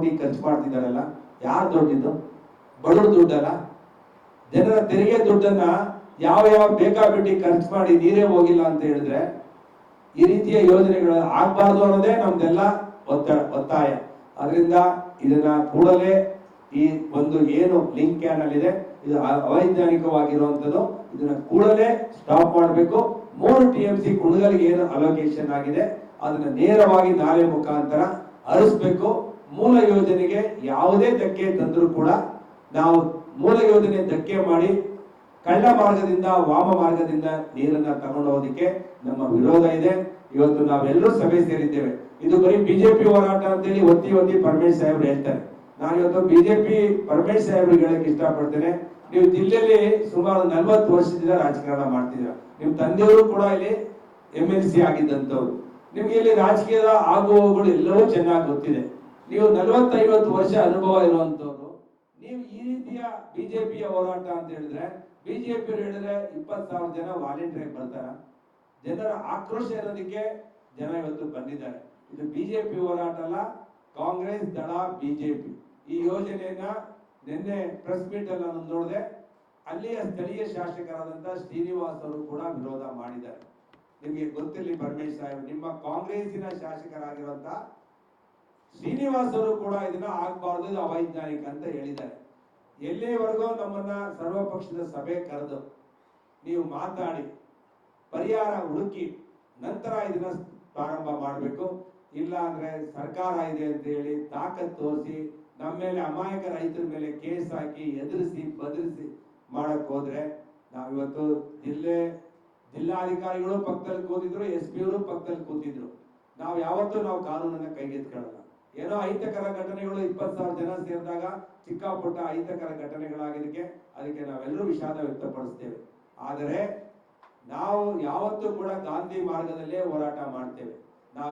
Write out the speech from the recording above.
ಕೋಟಿ ಖರ್ಚು ಮಾಡ್ತಿದ್ದಾರಲ್ಲ ಯಾರು ದುಡ್ಡಿದ್ದು? ಬಡವ್ರ ದುಡ್ಡಲ್ಲ? ಜನರ ತೆರಿಗೆ ದುಡ್ಡನ್ನ ಯಾವ ಯಾವ ಬೇಕಾಬಿಟ್ಟಿ ಖರ್ಚು ಮಾಡಿ ನೀರೇ ಹೋಗಿಲ್ಲ ಅಂತ ಹೇಳಿದ್ರೆ ಈ ರೀತಿಯ ಯೋಜನೆಗಳು ಆಗ್ಬಾರ್ದು ಅನ್ನೋದೇ ನಮ್ದೆಲ್ಲ ಒತ್ತಡ ಒತ್ತಾಯ. ಅದರಿಂದ ಇದನ್ನ ಕೂಡಲೇ ಈ ಒಂದು ಏನು ಲಿಂಕ್ ಕ್ಯಾನಲ್ ಇದೆ, ಇದು ಅವೈಜ್ಞಾನಿಕವಾಗಿರುವಂತದ್ದು ಇದನ್ನ ಕೂಡಲೇ ಸ್ಟಾಪ್ ಮಾಡಬೇಕು. ಮೂರು ಟಿ ಎಂ ಸಿ ಕುಣಗಲ್ಗೆ ಏನು ಅಲೋಕೇಶನ್ ಆಗಿದೆ, ಅದನ್ನ ನೇರವಾಗಿ ನಾಲೆ ಮುಖಾಂತರ ಹರಿಸ್ಬೇಕು ಮೂಲ ಯೋಜನೆಗೆ ಯಾವುದೇ ಧಕ್ಕೆ ತಂದರೂ ಕೂಡ ನಾವು ಮೂಲ ಯೋಜನೆ ಧಕ್ಕೆ ಮಾಡಿ ಕಳ್ಳ ಮಾರ್ಗದಿಂದ, ವಾಮ ಮಾರ್ಗದಿಂದ ನೀರನ್ನ ತಗೊಂಡು ಹೋಗೋದಕ್ಕೆ ನಮ್ಮ ವಿರೋಧ ಇದೆ. ಇವತ್ತು ನಾವೆಲ್ಲರೂ ಸಭೆ ಸೇರಿದ್ದೇವೆ. ಇದು ಬರೀ ಬಿಜೆಪಿ ಹೋರಾಟ ಅಂತೇಳಿ ಒತ್ತಿ ಒತ್ತಿ ಪರಮೇಶ್ ಸಾಹೇಬ್ರು ಹೇಳ್ತಾರೆ. ನಾನು ಇವತ್ತು ಬಿಜೆಪಿ ಪರಮೇಶ್ ಸಾಹೇಬ್ರಿಗೆ ಹೇಳಕ್ ಇಷ್ಟಪಡ್ತೇನೆ. ನೀವು ಜಿಲ್ಲೆಯಲ್ಲಿ ಸುಮಾರು ನಲ್ವತ್ತು ವರ್ಷದಿಂದ ರಾಜಕಾರಣ ಮಾಡ್ತಿದ್ದೀರ. ನಿಮ್ ತಂದೆಯವರು ಕೂಡ ಇಲ್ಲಿ ಎಂ ಎಲ್ ಸಿ ಆಗಿದ್ದಂಥವ್ರು. ನಿಮ್ಗೆ ಇಲ್ಲಿ ರಾಜಕೀಯದ ಆಗುವಗಳು ಎಲ್ಲವೂ ಚೆನ್ನಾಗಿ ಗೊತ್ತಿದೆ. ನೀವು ನಲವತ್ತೈವತ್ತು ವರ್ಷ ಅನುಭವ ಇರುವಂತವ್ರು ನೀವು ಈ ರೀತಿಯ ಬಿಜೆಪಿಯ ಹೋರಾಟ ಅಂತ ಹೇಳಿದ್ರೆ, ಬಿಜೆಪಿ ಹೇಳಿದ್ರೆ ಇಪ್ಪತ್ತು ಸಾವಿರ ಜನ ವಾಲಂಟಿಯರ್ ಬರ್ತಾರ. ಜನರ ಆಕ್ರೋಶ ಇರೋದಕ್ಕೆ ಜನ ಇವತ್ತು ಬಂದಿದ್ದಾರೆ. ಇದು ಬಿಜೆಪಿ ಹೋರಾಟ ಅಲ್ಲ, ಕಾಂಗ್ರೆಸ್ ದಳ ಬಿಜೆಪಿ. ಈ ಯೋಜನೆಯನ್ನ ನಿನ್ನೆ ಪ್ರೆಸ್ ಮೀಟ್ ಅಲ್ಲಿ ನಾನು ನೋಡಿದೆ. ಅಲ್ಲಿಯ ಸ್ಥಳೀಯ ಶಾಸಕರಾದಂತ ಶ್ರೀನಿವಾಸ್ ಅವರು ಕೂಡ ವಿರೋಧ ಮಾಡಿದ್ದಾರೆ. ನಿಮಗೆ ಗೊತ್ತಿರಲಿ ಪರಮೇಶ್ ಸಾಹೇಬ್, ನಿಮ್ಮ ಕಾಂಗ್ರೆಸ್ಸಿನ ಶಾಸಕರಾಗಿರುವಂತ ಶ್ರೀನಿವಾಸ್ ಅವರು ಕೂಡ ಇದನ್ನ ಆಗ್ಬಾರ್ದು, ಇದು ಅವೈಜ್ಞಾನಿಕ ಅಂತ ಹೇಳಿದ್ದಾರೆ. ಎಲ್ಲಿವರೆಗೂ ನಮ್ಮನ್ನ ಸರ್ವಪಕ್ಷದ ಸಭೆ ಕರೆದು ನೀವು ಮಾತಾಡಿ, ಪರಿಹಾರ ಹುಡುಕಿ, ನಂತರ ಇದನ್ನ ಪ್ರಾರಂಭ ಮಾಡಬೇಕು. ಇಲ್ಲ ಅಂದ್ರೆ ಸರ್ಕಾರ ಇದೆ ಅಂತ ಹೇಳಿ ತಾಕತ್ ತೋರಿಸಿ, ನಮ್ಮ ಮೇಲೆ ಅಮಾಯಕ ರೈತರ ಮೇಲೆ ಕೇಸ್ ಹಾಕಿ ಎದುರಿಸಿ ಬದಲಿಸಿ ಮಾಡಕ್ ಹೋದ್ರೆ ನಾವಿವತ್ತು ಜಿಲ್ಲೆ ಜಿಲ್ಲಾಧಿಕಾರಿಗಳು ಪಕ್ಕದಲ್ಲಿ ಕೂತಿದ್ರು, ಎಸ್ ಪಿ ಅವರು ಪಕ್ಕದಲ್ಲಿ ಕೂತಿದ್ರು. ನಾವು ಯಾವತ್ತೂ ನಾವು ಕಾನೂನನ್ನ ಕೈಗೆತ್ಕೊಳ್ಳಲ್ಲ ಏನೋ ಅಹಿತಕರ ಘಟನೆಗಳು ಇಪ್ಪತ್ತು ಸಾವಿರ ಜನ ಸೇರಿದಾಗ ಚಿಕ್ಕ ಪುಟ್ಟ ಅಹಿತಕರ ಘಟನೆಗಳಾಗಿದ್ದಕ್ಕೆ ಅದಕ್ಕೆ ನಾವೆಲ್ಲರೂ ವಿಷಾದ ವ್ಯಕ್ತಪಡಿಸ್ತೇವೆ. ಆದರೆ ನಾವು ಯಾವತ್ತೂ ಕೂಡ ಗಾಂಧಿ ಮಾರ್ಗದಲ್ಲೇ ಹೋರಾಟ ಮಾಡ್ತೇವೆ.